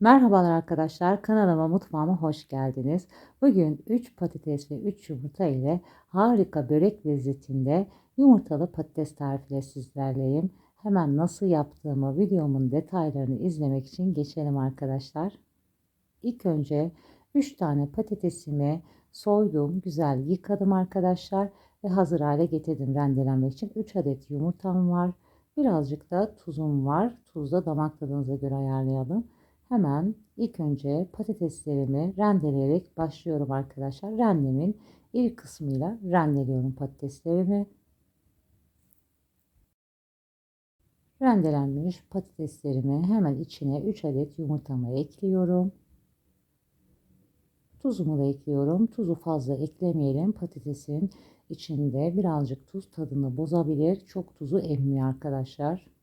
Merhabalar arkadaşlar, kanalıma mutfağıma hoş geldiniz. Bugün 3 patates ve 3 yumurta ile harika börek lezzetinde yumurtalı patates tarifiyle sizlerleyim. Hemen nasıl yaptığımı videomun detaylarını izlemek için geçelim arkadaşlar. İlk önce 3 tane patatesimi soydum, güzel yıkadım arkadaşlar ve hazır hale getirdim rendelenmek için. 3 adet yumurtam var. Birazcık da tuzum var. Tuz da damak tadınıza göre ayarlayalım. Hemen ilk önce patateslerimi rendeleyerek başlıyorum arkadaşlar. Rendemin ilk kısmıyla rendeliyorum patateslerimi. Rendelenmiş patateslerimi hemen içine 3 adet yumurtamı ekliyorum. Tuzumu da ekliyorum. Tuzu fazla eklemeyelim. Patatesin içinde birazcık tuz tadını bozabilir. Çok tuzu emmiyor arkadaşlar.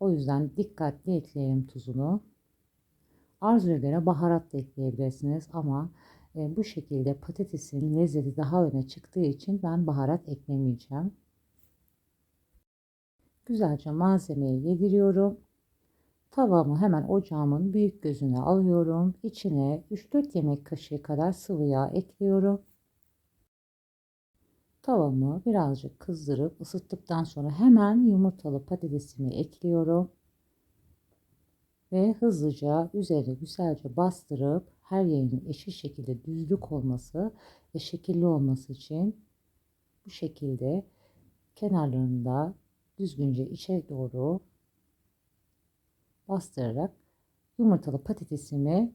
O yüzden dikkatli ekleyelim tuzunu. Arzuya göre baharat da ekleyebilirsiniz ama e, bu şekilde patatesin lezzeti daha öne çıktığı için ben baharat eklemeyeceğim. Güzelce malzemeyi yediriyorum. Tavamı hemen ocağımın büyük gözüne alıyorum. İçine 3-4 yemek kaşığı kadar sıvı yağ ekliyorum. Tavamı birazcık kızdırıp ısıttıktan sonra hemen yumurtalı patatesimi ekliyorum ve hızlıca üzerine güzelce bastırıp her yerinin eşit şekilde düzlük olması ve şekilli olması için bu şekilde kenarlarında düzgünce içe doğru bastırarak yumurtalı patatesimi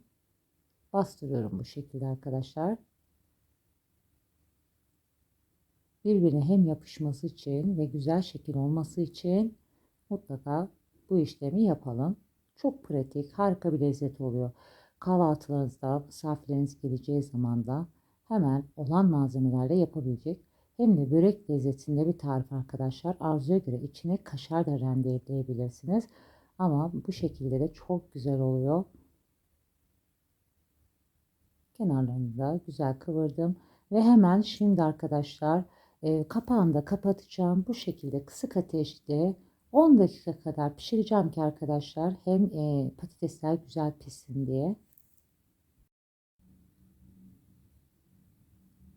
bastırıyorum bu şekilde arkadaşlar. Birbirine hem yapışması için ve güzel şekil olması için mutlaka bu işlemi yapalım. Çok pratik, harika bir lezzet oluyor. Kahvaltılarınızda misafirleriniz geleceği zaman da hemen olan malzemelerle yapabilecek. Hem de börek lezzetinde bir tarif arkadaşlar. Arzuya göre içine kaşar da rendeleyebilirsiniz. Ama bu şekilde de çok güzel oluyor. Kenarlarını da güzel kıvırdım. Ve hemen şimdi arkadaşlar e, kapağını da kapatacağım. Bu şekilde kısık ateşte 10 dakika kadar pişireceğim ki arkadaşlar hem e, patatesler güzel pişsin diye.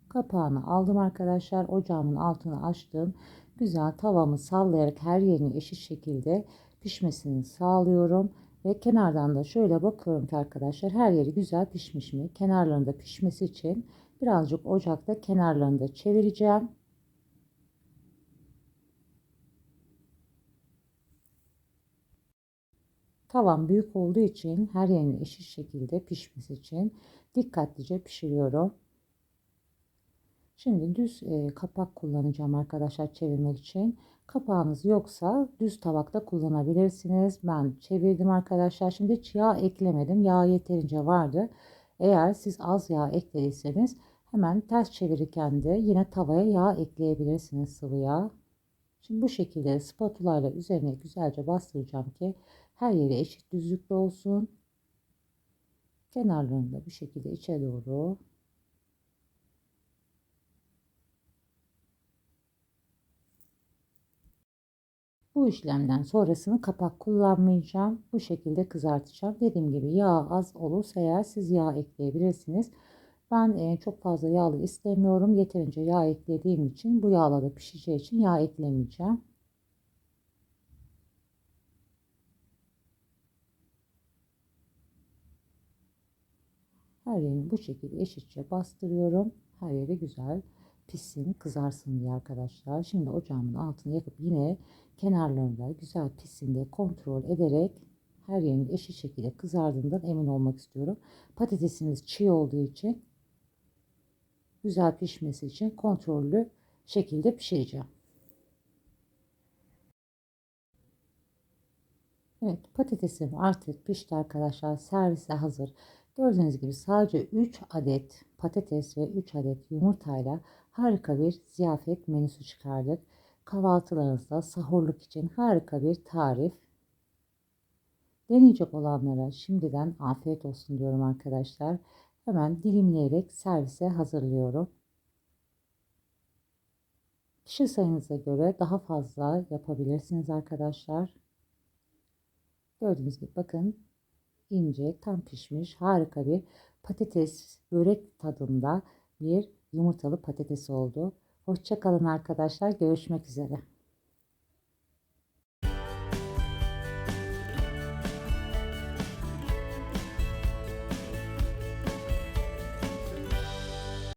Kapağını aldım arkadaşlar. Ocağımın altını açtım. Güzel tavamı sallayarak her yerini eşit şekilde pişmesini sağlıyorum. Ve kenardan da şöyle bakıyorum ki arkadaşlar her yeri güzel pişmiş mi? Kenarlarında pişmesi için birazcık ocakta kenarlarında çevireceğim. Tavam büyük olduğu için her yerinin eşit şekilde pişmesi için dikkatlice pişiriyorum. Şimdi düz e, kapak kullanacağım arkadaşlar çevirmek için. Kapağınız yoksa düz tabakta kullanabilirsiniz. Ben çevirdim arkadaşlar. Şimdi yağ eklemedim. Yağ yeterince vardı. Eğer siz az yağ eklediyseniz hemen ters çevirirken de yine tavaya yağ ekleyebilirsiniz sıvı yağ. Şimdi bu şekilde spatula ile üzerine güzelce bastıracağım ki her yeri eşit düzlükte olsun. Kenarlarında bu şekilde içe doğru Bu işlemden sonrasını kapak kullanmayacağım. Bu şekilde kızartacağım. Dediğim gibi yağ az olursa eğer siz yağ ekleyebilirsiniz. Ben e, çok fazla yağlı istemiyorum. Yeterince yağ eklediğim için bu yağla da pişeceği için yağ eklemeyeceğim. Her yerini bu şekilde eşitçe bastırıyorum. Her yeri güzel pişsin, kızarsın diye arkadaşlar. Şimdi ocağımın altını yakıp yine kenarlarında güzel pişsin diye kontrol ederek her yerin eşit şekilde kızardığından emin olmak istiyorum. Patatesimiz çiğ olduğu için güzel pişmesi için kontrollü şekilde pişireceğim. Evet patatesim artık pişti arkadaşlar. Servise hazır. Gördüğünüz gibi sadece 3 adet patates ve 3 adet yumurtayla harika bir ziyafet menüsü çıkardık. Kahvaltılarınızda sahurluk için harika bir tarif. Deneyecek olanlara şimdiden afiyet olsun diyorum arkadaşlar. Hemen dilimleyerek servise hazırlıyorum. Kişi sayınıza göre daha fazla yapabilirsiniz arkadaşlar. Gördüğünüz gibi bakın ince, tam pişmiş, harika bir patates börek tadında bir yumurtalı patates oldu. Hoşça kalın arkadaşlar. Görüşmek üzere.